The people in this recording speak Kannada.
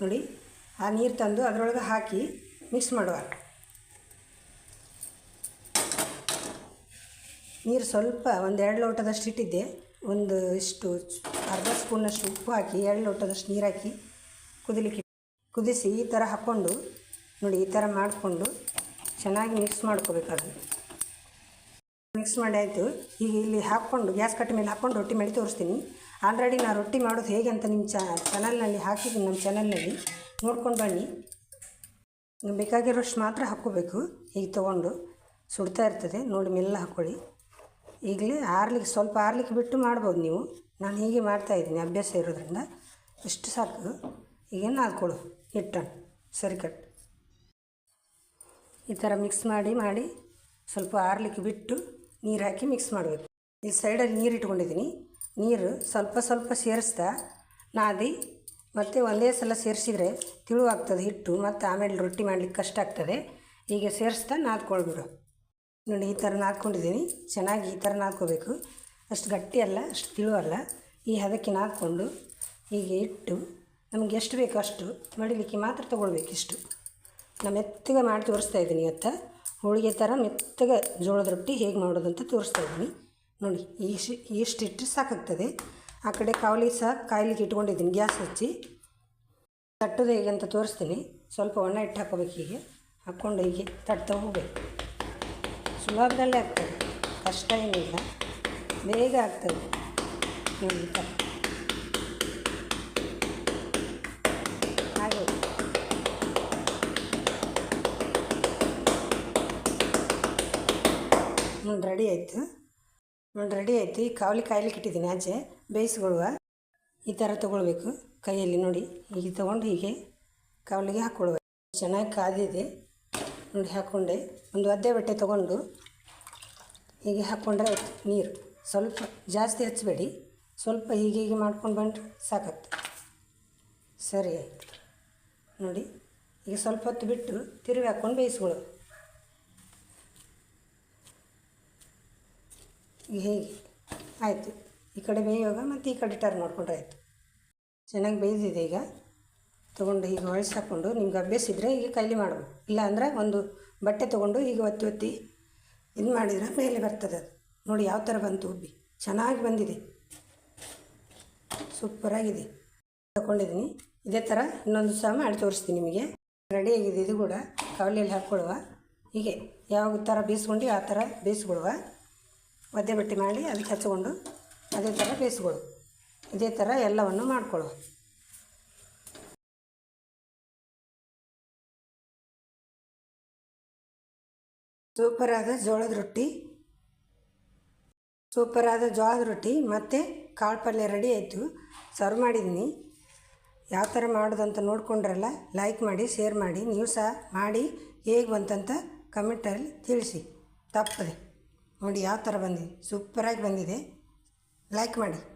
ನೋಡಿ, ಆ ನೀರು ತಂದು ಅದರೊಳಗೆ ಹಾಕಿ ಮಿಕ್ಸ್ ಮಾಡುವ. ನೀರು ಸ್ವಲ್ಪ ಒಂದು ಎರಡು ಲೋಟದಷ್ಟು ಇಟ್ಟಿದ್ದೆ. ಒಂದು ಇಷ್ಟು ಅರ್ಧ ಸ್ಪೂನಷ್ಟು ಉಪ್ಪು ಹಾಕಿ, ಎರಡು ಲೋಟದಷ್ಟು ನೀರು ಹಾಕಿ ಕುದಿಲಿಕ್ಕೆ ಕುದಿಸಿ ಈ ಥರ ಹಾಕ್ಕೊಂಡು ನೋಡಿ, ಈ ಥರ ಮಾಡಿಕೊಂಡು ಚೆನ್ನಾಗಿ ಮಿಕ್ಸ್ ಮಾಡ್ಕೋಬೇಕು ಮಿಕ್ಸ್ ಮಾಡಿ ಆಯಿತು. ಈಗ ಇಲ್ಲಿ ಹಾಕ್ಕೊಂಡು, ಗ್ಯಾಸ್ ಕಟ್ಟ ಮೇಲೆ ಹಾಕ್ಕೊಂಡು ರೊಟ್ಟಿ ಮಾಡಿ ತೋರಿಸ್ತೀನಿ. ಆಲ್ರೆಡಿ ನಾನು ರೊಟ್ಟಿ ಮಾಡೋದು ಹೇಗೆ ಅಂತ ನಿಮ್ಮ ಚಾನಲ್ನಲ್ಲಿ ಹಾಕಿದ್ದೀನಿ, ನಮ್ಮ ಚಾನಲ್ನಲ್ಲಿ ನೋಡ್ಕೊಂಡು ಬನ್ನಿ. ಬೇಕಾಗಿರೋಷ್ಟು ಮಾತ್ರ ಹಾಕ್ಕೋಬೇಕು. ಈಗ ತೊಗೊಂಡು ಸುಡ್ತಾ ಇರ್ತದೆ. ನೋಡಿ, ಮೆಲ್ಲ ಹಾಕ್ಕೊಳ್ಳಿ. ಈಗಲೇ ಆರ್ಲಿಕ್ಕೆ, ಸ್ವಲ್ಪ ಆರ್ಲಿಕ್ಕೆ ಬಿಟ್ಟು ಮಾಡ್ಬೋದು ನೀವು. ನಾನು ಹೀಗೆ ಮಾಡ್ತಾ ಇದ್ದೀನಿ, ಅಭ್ಯಾಸ ಇರೋದ್ರಿಂದ. ಇಷ್ಟು ಸಾಕು. ಈಗೇನು ಹಾಕ್ಕೊಳ್ಳು ಹಿಟ್ಟನ್ನು ಸರಿ ಕಟ್ ಈ ಥರ ಮಿಕ್ಸ್ ಮಾಡಿ ಮಾಡಿ ಸ್ವಲ್ಪ ಆರ್ಲಿಕ್ಕೆ ಬಿಟ್ಟು ನೀರು ಹಾಕಿ ಮಿಕ್ಸ್ ಮಾಡಬೇಕು. ಈ ಸೈಡಲ್ಲಿ ನೀರು ಇಟ್ಕೊಂಡಿದ್ದೀನಿ ನೀರು ಸ್ವಲ್ಪ ಸ್ವಲ್ಪ ಸೇರಿಸ್ತಾ ನಾದಿ ಮತ್ತು ಒಂದೇ ಸಲ ಸೇರಿಸಿದರೆ ತಿಳುವಾಗ್ತದೆ ಹಿಟ್ಟು ಮತ್ತು ಆಮೇಲೆ ರೊಟ್ಟಿ ಮಾಡಲಿಕ್ಕೆ ಕಷ್ಟ ಆಗ್ತದೆ. ಹೀಗೆ ಸೇರಿಸ್ತಾ ನಾದ್ಕೊಳ್ಬಿಡು. ನೋಡಿ, ಈ ಥರ ನಾದ್ಕೊಂಡಿದ್ದೀನಿ ಚೆನ್ನಾಗಿ ಈ ಥರ ನಾದ್ಕೋಬೇಕು. ಅಷ್ಟು ಗಟ್ಟಿ ಅಲ್ಲ, ಅಷ್ಟು ತಿಳು ಅಲ್ಲ. ಈ ಹದಕ್ಕೆ ನಾದ್ಕೊಂಡು ಹೀಗೆ ಇಟ್ಟು ನಮಗೆ ಎಷ್ಟು ಬೇಕೋ ಅಷ್ಟು ಮಡಿಲಿಕ್ಕೆ ಮಾತ್ರ ತೊಗೊಳ್ಬೇಕು ಇಷ್ಟು. ನಾನು ಮೆತ್ತಗೆ ಮಾಡಿ ತೋರಿಸ್ತಾ ಇದ್ದೀನಿ ಇವತ್ತು. ಹೋಳಿಗೆ ಥರ ಮೆತ್ತಗೆ ಜೋಳದ ರೊಟ್ಟಿ ಹೇಗೆ ಮಾಡೋದು ಅಂತ ತೋರಿಸ್ತಾ ಇದ್ದೀನಿ. ನೋಡಿ ಇಷ್ಟು ಇಷ್ಟು ಇಟ್ಟರೆ ಸಾಕಾಗ್ತದೆ. ಆ ಕಡೆ ಕಾವಲಿ ಸಹ ಕಾಯಿಲಿಗೆ ಇಟ್ಕೊಂಡಿದ್ದೀನಿ, ಗ್ಯಾಸ್ ಹಚ್ಚಿ. ತಟ್ಟೋದು ಹೇಗೆ ಅಂತ ತೋರಿಸ್ತೀನಿ. ಸ್ವಲ್ಪ ಒಣ ಇಟ್ಟು ಹಾಕೋಬೇಕು ಹೀಗೆ. ಹಾಕ್ಕೊಂಡು ಹೀಗೆ ತಟ್ತಾ ಹೋಗ್ಬೇಕು. ಸುಲಭದಲ್ಲೇ ಆಗ್ತದೆ. ಕಷ್ಟ ಏನಿಲ್ಲ. ಬೇಗ ಆಗ್ತದೆ. ನೋಡಿ ನೋಡಿ ರೆಡಿ ಆಯಿತು. ನೋಡಿ ರೆಡಿ ಆಯಿತು. ಈ ಕಾವಲಿ ಕಾಯ್ಲಿಕ್ಕೆ ಇಟ್ಟಿದ್ದೀನಿ ಆಚೆ. ಬೇಯಿಸ್ಕೊಳ್ಳುವ. ಈ ಥರ ತೊಗೊಳ್ಬೇಕು. ಕೈಯಲ್ಲಿ ನೋಡಿ. ಹೀಗೆ ತೊಗೊಂಡು ಹೀಗೆ ಕಾವಲಿಗೆ ಹಾಕ್ಕೊಳ್ಳುವ. ಚೆನ್ನಾಗಿ ಕಾದಿದೆ. ನೋಡಿ ಹಾಕ್ಕೊಂಡೆ ಒಂದು ಒದ್ದೆ ಬಟ್ಟೆ ತೊಗೊಂಡು ಹೀಗೆ ಹಾಕ್ಕೊಂಡ್ರೆ ಆಯಿತು. ನೀರು. ಸ್ವಲ್ಪ ಜಾಸ್ತಿ ಹಚ್ಚಬೇಡಿ. ಸ್ವಲ್ಪ ಹೀಗೆ ಹೀಗೆ ಮಾಡ್ಕೊಂಡು ಬಂದರೆ ಸಾಕತ್ತೆ. ಸರಿ ಆಯಿತು. ನೋಡಿ, ಈಗ ಸ್ವಲ್ಪ ಹೊತ್ತು ಬಿಟ್ಟು ತಿರುವಿ ಹಾಕ್ಕೊಂಡು ಬೇಯಿಸ್ಕೊಳ್ಳೋದು ಈಗ ಹೇಗೆ ಆಯಿತು. ಈ ಕಡೆ ಬೇಯುವಾಗ ಮತ್ತು ಈ ಕಡೆ ಟರ್ನ್ ಮಾಡಿಕೊಂಡ್ರೆ ಆಯಿತು. ಚೆನ್ನಾಗಿ ಬೇಯ್ದಿದೆ ಈಗ. ತೊಗೊಂಡು ಹೊಳ್ಸಿ ಹಾಕ್ಕೊಂಡು ನಿಮ್ಗೆ ಅಭ್ಯಾಸ ಇದ್ದರೆ ಈಗ ಕೈಲಿ ಮಾಡ್ಬೋದು ಇಲ್ಲ ಅಂದರೆ ಒಂದು ಬಟ್ಟೆ ತೊಗೊಂಡು ಈಗ ಒತ್ತಿ ಒತ್ತಿ ಇದು ಮಾಡಿದ್ರೆ ಮೇಲೆ ಬರ್ತದೆ ಅದು. ನೋಡಿ ಯಾವ ಥರ ಬಂತು ಉಬ್ಬಿ. ಚೆನ್ನಾಗಿ ಬಂದಿದೆ. ಸೂಪರಾಗಿದೆ ತಗೊಂಡಿದ್ದೀನಿ. ಇದೇ ಥರ ಇನ್ನೊಂದು ಸಹ ಮಾಡಿ ತೋರಿಸ್ತೀನಿ ನಿಮಗೆ. ರೆಡಿಯಾಗಿದೆ ಇದು ಕೂಡ. ಕವಲಿಯಲ್ಲಿ ಹಾಕ್ಕೊಳ್ಳುವ ಹೀಗೆ ಯಾವ ಥರ ಬೇಯಿಸ್ಕೊಂಡು ಆ ಥರ ಬೇಯಿಸ್ಕೊಳ್ಳುವ. ಒದ್ದೆ ಬಟ್ಟೆ ಮಾಡಿ ಅದಕ್ಕೆ ಹಚ್ಕೊಂಡು ಅದೇ ಥರ ಬೇಯಿಸ್ಕೊಳ್ಳು ಇದೇ ಥರ ಎಲ್ಲವನ್ನು ಮಾಡ್ಕೊಳು ಸೂಪರಾದ ಜೋಳದ ರೊಟ್ಟಿ. ಸೂಪರಾದ ಜೋಳದ ರೊಟ್ಟಿ ಮತ್ತು ಕಾಳು ಪಲ್ಯ ರೆಡಿ ಆಯಿತು. ಸರ್ವ್ ಮಾಡಿದ್ದೀನಿ. ಯಾವ ಥರ ಮಾಡೋದಂತ ನೋಡಿಕೊಂಡ್ರಲ್ಲ, ಲೈಕ್ ಮಾಡಿ, ಶೇರ್ ಮಾಡಿ. ನೀವು ಸಹ ಮಾಡಿ ಹೇಗೆ ಬಂತಂತ ಕಮೆಂಟಲ್ಲಿ ತಿಳಿಸಿ. ತಪ್ಪದೆ. ನೋಡಿ ಯಾವ ಥರ ಬಂದಿದೆ. ಸೂಪರಾಗಿ ಬಂದಿದೆ. ಲೈಕ್ ಮಾಡಿ.